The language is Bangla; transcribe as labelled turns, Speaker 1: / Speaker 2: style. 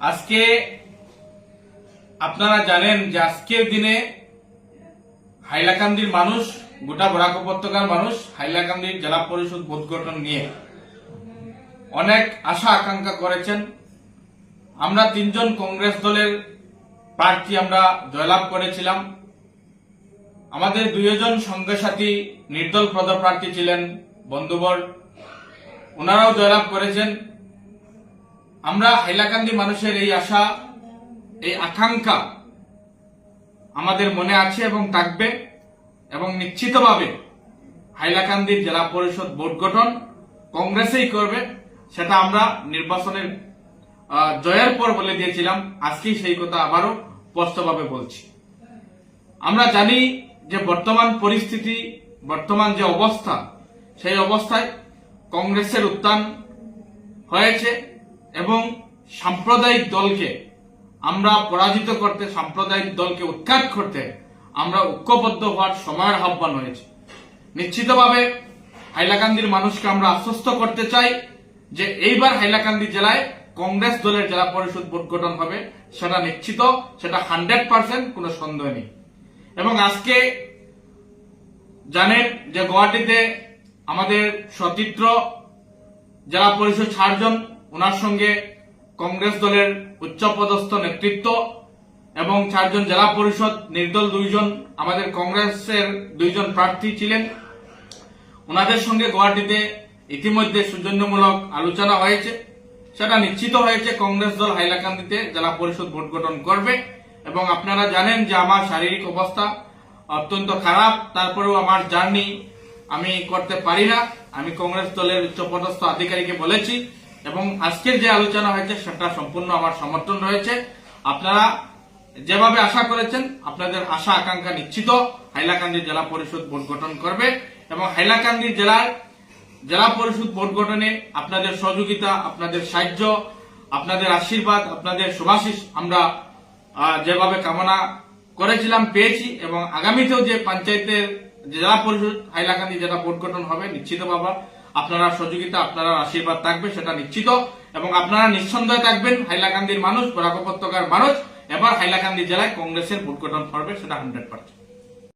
Speaker 1: আজকে আপনারা জানেন যে আজকের দিনে হাইলাকান্দির মানুষ, গোটা বরাক উপত্যকার মানুষ হাইলাকান্দির জেলা পরিষদ গঠন নিয়ে অনেক আশা আকাঙ্ক্ষা করেছেন। আমরা তিনজন কংগ্রেস দলের প্রার্থী আমরা জয়লাভ করেছিলাম। আমাদের দুইজন সঙ্গে সাথী নির্দল পদপ্রার্থী ছিলেন বন্ধুবর। ওনারাও জয়লাভ করেছেন। আমরা হাইলাকান্দি মানুষের এই আশা, এই আকাঙ্ক্ষা আমাদের মনে আছে এবং থাকবে এবং নিশ্চিতভাবে হাইলাকান্দির জেলা পরিষদ ভোট গঠন কংগ্রেসেই করবে, সেটা আমরা নির্বাচনের জয়ের পর বলে দিয়েছিলাম, আজকেই সেই কথা আবারও স্পষ্টভাবে বলছি। আমরা জানি যে বর্তমান পরিস্থিতি, বর্তমান যে অবস্থা, সেই অবস্থায় কংগ্রেসের উত্থান হয়েছে। এবং সাম্প্রদায়িক দলকে আমরা পরাজিত করতে, সাম্প্রদায়িক দলকে উৎখাত করতে আমরা ঐক্যবদ্ধ হওয়ার সময়ের আহ্বান হয়েছে নিশ্চিতভাবে হাইলাকান্দির মানুষকে আমরা আশ্বস্ত করতে চাই যে এইবার হাইলাকান্দি জেলায় কংগ্রেস দলের জেলা পরিষদ ভোট গঠন হবে। সেটা নিশ্চিত, সেটা হান্ড্রেড পার্সেন্ট কোনো সন্দেহ নেই। এবং আজকে জানেন যে গুয়াহাটিতে আমাদের সতীর্থ জেলা পরিষদ চারজন ওনার সঙ্গে কংগ্রেস দলের উচ্চপদস্থ নেতৃত্ব এবং চারজন জেলা পরিষদ নির্দল দুইজন, আমাদের কংগ্রেসের দুইজন প্রার্থী ছিলেন। ওনাদের সঙ্গে গুয়াহাটিতে ইতিমধ্যে সৌজন্যমূলক আলোচনা হয়েছে। সেটা নিশ্চিত হয়েছে, কংগ্রেস দল হাইলাকান্দিতে জেলা পরিষদ ভোট গঠন করবে। এবং আপনারা জানেন যে আমার শারীরিক অবস্থা অত্যন্ত খারাপ, তারপরেও আমার জার্নি আমি করতে পারি না। আমি কংগ্রেস দলের উচ্চপদস্থ আধিকারিককে বলেছি। এবং আজকের যে আলোচনা হয়েছে, সেটা সম্পূর্ণ আমার সমর্থন রয়েছে। আপনারা যেভাবে আশা করেছেন, আপনাদের আশা, আকাঙ্ক্ষা নিশ্চিত। হাইলাকান্দি জেলা পরিষদ ভোট গঠন করবে এবং হাইলাকান্দি জেলার জেলা পরিষদ ভোট গঠনে আপনাদের সহযোগিতা, আপনাদের সাহায্য, আপনাদের আশীর্বাদ, আপনাদের শুভাশিস আমরা যেভাবে কামনা করেছিলাম, পেয়েছি এবং আগামীতেও যে পঞ্চায়েতের জেলা পরিষদ, হাইলাকান্দি জেলা ভোট গঠন হবে, নিশ্চিতভাবে আপনারা সহযোগিতা, আপনারা আশীর্বাদ থাকবে সেটা নিশ্চিত। এবং আপনারা নিঃসন্দেহে থাকবেন, হাইলাকান্দির মানুষ, বরাক উপত্যকার মানুষ, এবার হাইলাকান্দি জেলায় কংগ্রেসের ভোট গঠন করবে, সেটা হান্ড্রেড পার্সেন্ট